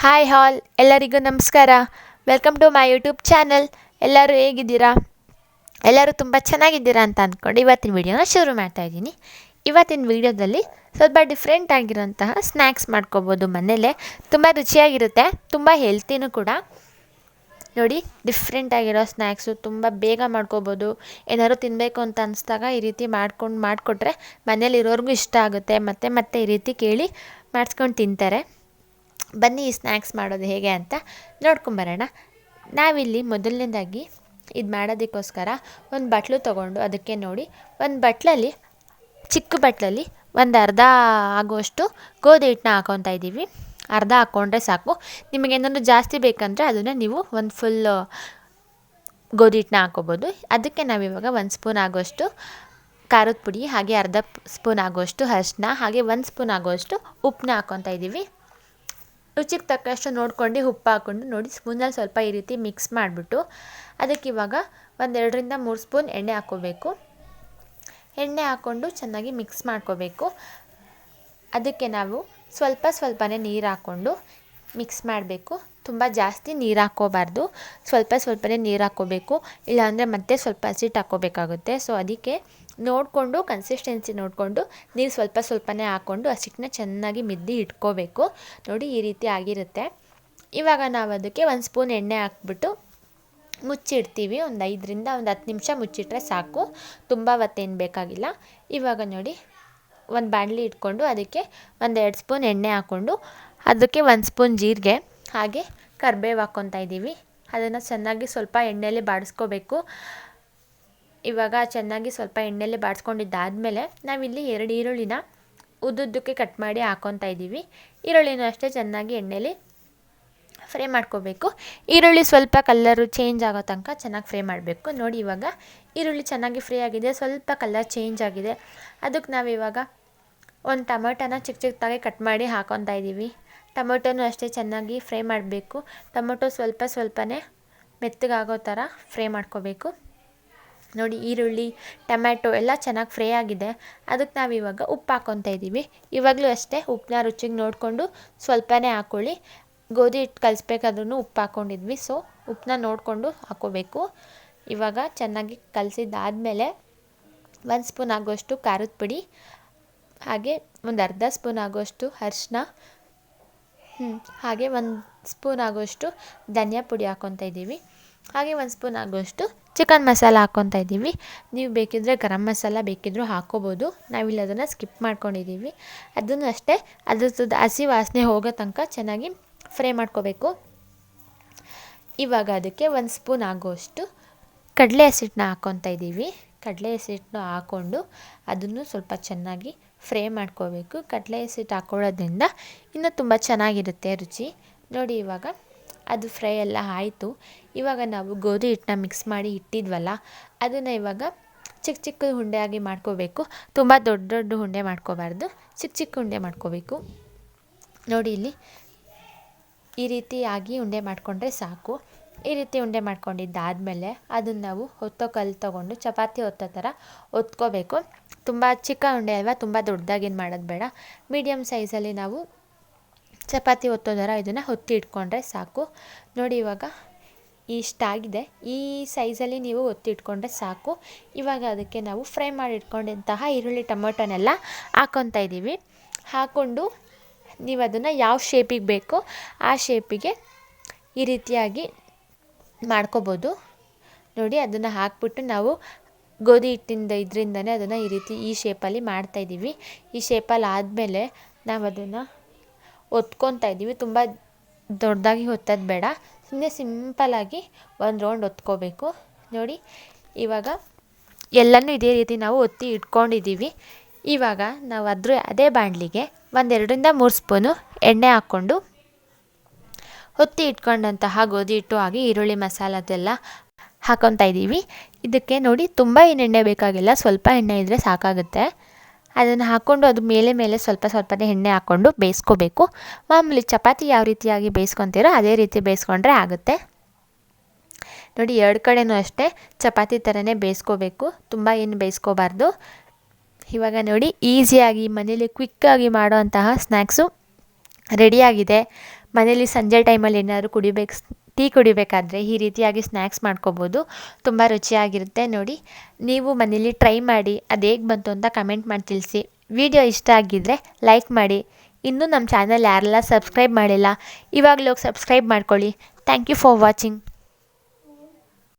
Hi all ಎಲ್ಲರಿಗೂ ನಮಸ್ಕಾರ. Welcome to my YouTube channel ಎಲ್ಲರೂ ಹೇಗಿದ್ದೀರಾ? ಎಲ್ಲರೂ ತುಂಬ ಚೆನ್ನಾಗಿದ್ದೀರಾ ಅಂತ ಅಂದ್ಕೊಂಡು ಇವತ್ತಿನ ವೀಡಿಯೋನ ಶುರು ಮಾಡ್ತಾ ಇದ್ದೀನಿ. ಇವತ್ತಿನ ವೀಡಿಯೋದಲ್ಲಿ ಸ್ವಲ್ಪ ಡಿಫ್ರೆಂಟ್ ಆಗಿರೋಂತಹ ಸ್ನ್ಯಾಕ್ಸ್ ಮಾಡ್ಕೋಬೋದು ಮನೆಯಲ್ಲೇ ತುಂಬ ರುಚಿಯಾಗಿರುತ್ತೆ, ತುಂಬ ಹೆಲ್ತಿನೂ ಕೂಡ. ನೋಡಿ ಡಿಫ್ರೆಂಟ್ ಆಗಿರೋ ಸ್ನ್ಯಾಕ್ಸು ತುಂಬ ಬೇಗ ಮಾಡ್ಕೋಬೋದು. ಏನಾದ್ರು ತಿನ್ನಬೇಕು ಅಂತ ಅನಿಸ್ದಾಗ ಈ ರೀತಿ ಮಾಡ್ಕೊಂಡು, ಮಾಡಿಕೊಟ್ರೆ ಮನೇಲಿರೋರ್ಗೂ ಇಷ್ಟ ಆಗುತ್ತೆ. ಮತ್ತು, ಮತ್ತೆ ಈ ರೀತಿ ಕೇಳಿ ಮಾಡಿಸ್ಕೊಂಡು ತಿಂತಾರೆ. ಬನ್ನಿ ಸ್ನ್ಯಾಕ್ಸ್ ಮಾಡೋದು ಹೇಗೆ ಅಂತ ನೋಡ್ಕೊಂಬರೋಣ ನಾವಿಲ್ಲಿ ಮೊದಲನೇದಾಗಿ ಇದು ಮಾಡೋದಕ್ಕೋಸ್ಕರ ಒಂದು ಬಟ್ಲು ತೊಗೊಂಡು ಅದಕ್ಕೆ ನೋಡಿ ಒಂದು ಬಟ್ಲಲ್ಲಿ, ಚಿಕ್ಕ ಬಟ್ಲಲ್ಲಿ ಒಂದು ಅರ್ಧ ಆಗುವಷ್ಟು ಗೋಧಿ ಹಿಟ್ಟನ್ನ ಹಾಕೊತಾ ಇದ್ದೀವಿ. ಅರ್ಧ ಹಾಕ್ಕೊಂಡ್ರೆ ಸಾಕು. ನಿಮಗೆ ಏನಾದರೂ ಜಾಸ್ತಿ ಬೇಕಂದರೆ ಅದನ್ನು ನೀವು ಒಂದು ಫುಲ್ ಗೋಧಿ ಹಿಟ್ಟನ್ನ ಹಾಕೋಬೋದು. ಅದಕ್ಕೆ ನಾವಿವಾಗ ಒಂದು ಸ್ಪೂನ್ ಆಗುವಷ್ಟು ಖಾರದ ಪುಡಿ, ಹಾಗೆ ಅರ್ಧ ಸ್ಪೂನ್ ಆಗೋಷ್ಟು ಅರಿಶಿನ ಹಾಗೆ ಒಂದು ಸ್ಪೂನ್ ಆಗುವಷ್ಟು ಉಪ್ಪನ್ನ ಹಾಕ್ಕೊತಾ ಇದ್ದೀವಿ. ರುಚಿಗೆ ತಕ್ಕಷ್ಟು ನೋಡ್ಕೊಂಡು ಉಪ್ಪು ಹಾಕ್ಕೊಂಡು ನೋಡಿ ಸ್ಪೂನಲ್ಲಿ ಸ್ವಲ್ಪ ಈ ರೀತಿ ಮಿಕ್ಸ್ ಮಾಡಿಬಿಟ್ಟು ಅದಕ್ಕೆ ಇವಾಗ ಒಂದೆರಡರಿಂದ ಮೂರು ಸ್ಪೂನ್ ಎಣ್ಣೆ ಹಾಕ್ಕೋಬೇಕು. ಎಣ್ಣೆ ಹಾಕ್ಕೊಂಡು ಚೆನ್ನಾಗಿ ಮಿಕ್ಸ್ ಮಾಡ್ಕೋಬೇಕು. ಅದಕ್ಕೆ ನಾವು ಸ್ವಲ್ಪ ಸ್ವಲ್ಪನೇ ನೀರು ಹಾಕ್ಕೊಂಡು ಮಿಕ್ಸ್ ಮಾಡಬೇಕು. ತುಂಬ ಜಾಸ್ತಿ ನೀರು ಹಾಕ್ಕೋಬಾರ್ದು. ಸ್ವಲ್ಪ ಸ್ವಲ್ಪನೇ ನೀರು ಹಾಕ್ಕೋಬೇಕು. ಇಲ್ಲಾಂದರೆ ಮತ್ತೆ ಸ್ವಲ್ಪ ಹಸಿಟ್ಟು ಹಾಕ್ಕೋಬೇಕಾಗುತ್ತೆ. ಸೊ ಅದಕ್ಕೆ ನೋಡಿಕೊಂಡು ಕನ್ಸಿಸ್ಟೆನ್ಸಿ ನೋಡಿಕೊಂಡು, ನೀರು ಸ್ವಲ್ಪ ಸ್ವಲ್ಪನೇ ಹಾಕ್ಕೊಂಡು ಹಸಿಟ್ಟನ್ನ ಚೆನ್ನಾಗಿ ಮಿದ್ದಿ ಇಟ್ಕೋಬೇಕು. ನೋಡಿ, ಈ ರೀತಿ ಆಗಿರುತ್ತೆ. ಇವಾಗ ನಾವು ಅದಕ್ಕೆ ಒಂದು ಸ್ಪೂನ್ ಎಣ್ಣೆ ಹಾಕ್ಬಿಟ್ಟು ಮುಚ್ಚಿಡ್ತೀವಿ. ಒಂದು ಐದರಿಂದ ಒಂದು ಹತ್ತು ನಿಮಿಷ ಮುಚ್ಚಿಟ್ರೆ ಸಾಕು. ತುಂಬ ಹೊತ್ತೇನು ಬೇಕಾಗಿಲ್ಲ. ಇವಾಗ ನೋಡಿ, ಒಂದು ಬಾಣಲಿ ಇಟ್ಕೊಂಡು ಅದಕ್ಕೆ ಒಂದು ಎರಡು ಸ್ಪೂನ್ ಎಣ್ಣೆ ಹಾಕ್ಕೊಂಡು, ಅದಕ್ಕೆ ಒಂದು ಸ್ಪೂನ್ ಜೀರಿಗೆ. ಹಾಗೆ ಕರ್ಬೇವು ಹಾಕ್ಕೊತಾ ಇದ್ದೀವಿ. ಅದನ್ನು ಚೆನ್ನಾಗಿ ಸ್ವಲ್ಪ ಎಣ್ಣೆಯಲ್ಲಿ ಬಾಡಿಸ್ಕೋಬೇಕು. ಇವಾಗ ಚೆನ್ನಾಗಿ ಸ್ವಲ್ಪ ಎಣ್ಣೆಯಲ್ಲಿ ಬಾಡಿಸ್ಕೊಂಡಿದ್ದಾದಮೇಲೆ ನಾವಿಲ್ಲಿ ಎರಡು ಈರುಳ್ಳಿನ ಉದ್ದುದ್ದಕ್ಕೆ ಕಟ್ ಮಾಡಿ ಹಾಕ್ಕೊತಾ ಇದ್ದೀವಿ. ಈರುಳ್ಳಿನೂ ಅಷ್ಟೇ ಚೆನ್ನಾಗಿ ಎಣ್ಣೆಯಲ್ಲಿ ಫ್ರೈ ಮಾಡ್ಕೋಬೇಕು. ಈರುಳ್ಳಿ ಸ್ವಲ್ಪ ಕಲ್ಲರು ಚೇಂಜ್ ಆಗೋ ತನಕ ಚೆನ್ನಾಗಿ ಫ್ರೈ ಮಾಡಬೇಕು. ನೋಡಿ ಇವಾಗ ಈರುಳ್ಳಿ ಚೆನ್ನಾಗಿ ಫ್ರೈ ಆಗಿದೆ. ಸ್ವಲ್ಪ ಕಲ್ಲರ್ ಚೇಂಜ್ ಆಗಿದೆ. ಅದಕ್ಕೆ ನಾವಿವಾಗ ಒಂದು ಟೊಮೊಟೊನ ಚಿಕ್ಕ ಚಿಕ್ಕದಾಗಿ ಕಟ್ ಮಾಡಿ ಹಾಕೊತಾ ಇದ್ದೀವಿ ಟೊಮೊಟೊನೂ ಅಷ್ಟೇ ಚೆನ್ನಾಗಿ ಫ್ರೈ ಮಾಡಬೇಕು. ಟೊಮೊಟೊ ಸ್ವಲ್ಪ ಸ್ವಲ್ಪನೇ ಮೆತ್ತಗಾಗೋ ಥರ ಫ್ರೈ ಮಾಡ್ಕೋಬೇಕು. ನೋಡಿ ಈರುಳ್ಳಿ ಟೊಮ್ಯಾಟೊ ಎಲ್ಲ ಚೆನ್ನಾಗಿ ಫ್ರೈ ಆಗಿದೆ. ಅದಕ್ಕೆ ನಾವು ಇವಾಗ ಉಪ್ಪು ಹಾಕ್ಕೊತಾ ಇದ್ದೀವಿ ಇವಾಗಲೂ ಅಷ್ಟೇ ಉಪ್ಪನ್ನ ರುಚಿಗೆ ನೋಡಿಕೊಂಡು ಸ್ವಲ್ಪನೇ ಹಾಕ್ಕೊಳ್ಳಿ ಗೋಧಿ ಹಿಟ್ಟು ಕಲಿಸ್ಬೇಕಾದ್ರೂ ಉಪ್ಪು ಹಾಕ್ಕೊಂಡಿದ್ವಿ ಸೊ ಉಪ್ಪನ್ನ ನೋಡಿಕೊಂಡು ಹಾಕ್ಕೋಬೇಕು ಇವಾಗ ಚೆನ್ನಾಗಿ ಕಲಸಿದ್ದಾದಮೇಲೆ ಒಂದು ಸ್ಪೂನ್ ಆಗೋಷ್ಟು ಖಾರದ ಪುಡಿ ಹಾಗೆ ಒಂದು ಅರ್ಧ ಸ್ಪೂನ್ ಆಗೋಷ್ಟು ಅರ್ಶಿನ ಹಾಗೆ ಒಂದು ಸ್ಪೂನ್ ಆಗೋಷ್ಟು ಧನಿಯಾ ಪುಡಿ ಹಾಕ್ಕೊತಾ ಇದ್ದೀವಿ. ಹಾಗೆ ಒಂದು ಸ್ಪೂನ್ ಆಗೋಷ್ಟು ಚಿಕನ್ ಮಸಾಲ ಹಾಕ್ಕೊತಾ ಇದ್ದೀವಿ. ನೀವು ಬೇಕಿದ್ದರೆ ಗರಂ ಮಸಾಲ ಬೇಕಿದ್ದರೂ ಹಾಕ್ಕೋಬೋದು ನಾವಿಲ್ಲಿ ಅದನ್ನು ಸ್ಕಿಪ್ ಮಾಡ್ಕೊಂಡಿದ್ದೀವಿ. ಅದನ್ನು ಅಷ್ಟೇ, ಅದ್ರದ್ದು ಹಸಿ ವಾಸನೆ ಹೋಗೋ ತನಕ ಚೆನ್ನಾಗಿ ಫ್ರೈ ಮಾಡ್ಕೋಬೇಕು. ಇವಾಗ ಅದಕ್ಕೆ ಒಂದು ಸ್ಪೂನ್ ಆಗೋಷ್ಟು ಕಡಲೆ ಹಸಿಟ್ಟನ್ನ ಹಾಕ್ಕೊತಾ ಇದ್ದೀವಿ. ಕಡಲೆ ಹಸಿಟ್ಟನ್ನು ಹಾಕ್ಕೊಂಡು ಅದನ್ನು ಸ್ವಲ್ಪ ಚೆನ್ನಾಗಿ ಫ್ರೈ ಮಾಡ್ಕೋಬೇಕು. ಕಡಲೆ ಹಸಿಟ್ಟು ಹಾಕ್ಕೊಳ್ಳೋದ್ರಿಂದ ಇನ್ನೂ ತುಂಬ ಚೆನ್ನಾಗಿರುತ್ತೆ ರುಚಿ. ನೋಡಿ ಇವಾಗ ಅದು ಫ್ರೈ ಎಲ್ಲ ಆಯಿತು. ಇವಾಗ ನಾವು ಗೋಧಿ ಹಿಟ್ಟನ್ನ ಮಿಕ್ಸ್ ಮಾಡಿ ಇಟ್ಟಿದ್ವಲ್ಲ, ಅದನ್ನು ಇವಾಗ ಚಿಕ್ಕ ಚಿಕ್ಕ ಉಂಡೆಯಾಗಿ ಮಾಡ್ಕೋಬೇಕು. ತುಂಬ ದೊಡ್ಡ ದೊಡ್ಡ ಉಂಡೆ ಮಾಡ್ಕೋಬಾರ್ದು, ಚಿಕ್ಕ ಚಿಕ್ಕ ಉಂಡೆ ಮಾಡ್ಕೋಬೇಕು. ನೋಡಿ ಇಲ್ಲಿ ಈ ರೀತಿಯಾಗಿ ಉಂಡೆ ಮಾಡಿಕೊಂಡ್ರೆ ಸಾಕು. ಈ ರೀತಿ ಉಂಡೆ ಮಾಡ್ಕೊಂಡಿದ್ದಾದಮೇಲೆ ಅದನ್ನು ನಾವು ಹೊತ್ತೋ ಕಲ್ಲು ತೊಗೊಂಡು ಚಪಾತಿ ಹೊತ್ತೋ ಥರ ಒತ್ಕೋಬೇಕು. ತುಂಬ ಚಿಕ್ಕ ಉಂಡೆ ಅಲ್ವಾ, ತುಂಬ ದೊಡ್ಡದಾಗೇನು ಮಾಡೋದು ಬೇಡ. ಮೀಡಿಯಮ್ ಸೈಜಲ್ಲಿ ನಾವು ಚಪಾತಿ ಒತ್ತೋ ಥರ ಇದನ್ನು ಹೊತ್ತಿ ಇಟ್ಕೊಂಡ್ರೆ ಸಾಕು. ನೋಡಿ ಇವಾಗ ಇಷ್ಟಾಗಿದೆ ಈ ಸೈಜಲ್ಲಿ ನೀವು ಒತ್ತಿ ಇಟ್ಕೊಂಡ್ರೆ ಸಾಕು. ಇವಾಗ ಅದಕ್ಕೆ ನಾವು ಫ್ರೈ ಮಾಡಿ ಇಟ್ಕೊಂಡಂತಹ ಈರುಳ್ಳಿ ಟೊಮೊಟೊನೆಲ್ಲ ಹಾಕ್ಕೊತಾ ಇದ್ದೀವಿ. ಹಾಕ್ಕೊಂಡು ನೀವು ಅದನ್ನು ಯಾವ ಶೇಪಿಗೆ ಬೇಕೋ ಆ ಶೇಪಿಗೆ ಈ ರೀತಿಯಾಗಿ ಮಾಡ್ಕೋಬೋದು. ನೋಡಿ, ಅದನ್ನು ಹಾಕ್ಬಿಟ್ಟು ನಾವು ಗೋಧಿ ಹಿಟ್ಟಿಂದ ಇದರಿಂದನೇ ಅದನ್ನು ಈ ರೀತಿ ಈ ಶೇಪಲ್ಲಿ ಮಾಡ್ತಾಯಿದ್ದೀವಿ ಈ ಶೇಪಲ್ಲಿ ಆದಮೇಲೆ ನಾವು ಅದನ್ನು ಒತ್ಕೊತಾ ಇದ್ದೀವಿ ತುಂಬ ದೊಡ್ಡದಾಗಿ ಒತ್ತೋದು ಬೇಡ. ಸುಮ್ಮನೆ ಸಿಂಪಲಾಗಿ ಒಂದು ರೌಂಡ್ ಒತ್ಕೋಬೇಕು. ನೋಡಿ, ಇವಾಗ ಎಲ್ಲನೂ ಇದೇ ರೀತಿ ನಾವು ಒತ್ತಿ ಇಟ್ಕೊಂಡಿದ್ದೀವಿ ಇವಾಗ ನಾವು ಅದ್ರ ಅದೇ ಬಾಣಲಿಗೆ ಒಂದೆರಡರಿಂದ ಮೂರು ಸ್ಪೂನು ಎಣ್ಣೆ ಹಾಕ್ಕೊಂಡು ಹೊತ್ತಿ ಇಟ್ಕೊಂಡಂತಹ ಗೋಧಿ ಹಿಟ್ಟು ಹಾಗೆ ಈರುಳ್ಳಿ ಮಸಾಲದೆಲ್ಲ ಹಾಕೊತಾ ಇದ್ದೀವಿ. ಇದಕ್ಕೆ ನೋಡಿ ತುಂಬ ಏನು ಎಣ್ಣೆ ಬೇಕಾಗಿಲ್ಲ. ಸ್ವಲ್ಪ ಎಣ್ಣೆ ಇದ್ದರೆ ಸಾಕಾಗುತ್ತೆ. ಅದನ್ನು ಹಾಕ್ಕೊಂಡು ಅದು ಮೇಲೆ ಮೇಲೆ ಸ್ವಲ್ಪ ಸ್ವಲ್ಪನೇ ಎಣ್ಣೆ ಹಾಕ್ಕೊಂಡು ಬೇಯಿಸ್ಕೋಬೇಕು. ಮಾಮೂಲಿ ಚಪಾತಿ ಯಾವ ರೀತಿಯಾಗಿ ಬೇಯಿಸ್ಕೊತೀರೋ ಅದೇ ರೀತಿ ಬೇಯಿಸ್ಕೊಂಡ್ರೆ ಆಗುತ್ತೆ. ನೋಡಿ ಎರಡು ಕಡೆನೂ ಅಷ್ಟೇ ಚಪಾತಿ ಥರನೇ ಬೇಯಿಸ್ಕೋಬೇಕು. ತುಂಬ ಏನು ಬೇಯಿಸ್ಕೋಬಾರ್ದು. ಇವಾಗ ನೋಡಿ ಈಸಿಯಾಗಿ ಮನೇಲಿ ಕ್ವಿಕ್ಕಾಗಿ ಮಾಡುವಂತಹ ಸ್ನ್ಯಾಕ್ಸು ರೆಡಿಯಾಗಿದೆ. ಮನೇಲಿ ಸಂಜೆ ಟೈಮಲ್ಲಿ ಏನಾದರೂ ಕುಡಿಬೇಕು, ಟೀ ಕುಡಿಬೇಕಾದ್ರೆ ಈ ರೀತಿಯಾಗಿ ಸ್ನ್ಯಾಕ್ಸ್ ಮಾಡ್ಕೋಬೋದು. ತುಂಬ ರುಚಿಯಾಗಿರುತ್ತೆ ನೋಡಿ. ನೀವು ಮನೇಲಿ ಟ್ರೈ ಮಾಡಿ, ಅದು ಹೇಗೆ ಬಂತು ಅಂತ ಕಮೆಂಟ್ ಮಾಡಿ ತಿಳಿಸಿ. ವಿಡಿಯೋ ಇಷ್ಟ ಆಗಿದ್ದರೆ ಲೈಕ್ ಮಾಡಿ. ಇನ್ನೂ ನಮ್ಮ ಚಾನಲ್ ಯಾರೆಲ್ಲ ಸಬ್ಸ್ಕ್ರೈಬ್ ಮಾಡಿಲ್ಲ, ಇವಾಗಲೂ ಸಬ್ಸ್ಕ್ರೈಬ್ ಮಾಡ್ಕೊಳ್ಳಿ. Thank you for watching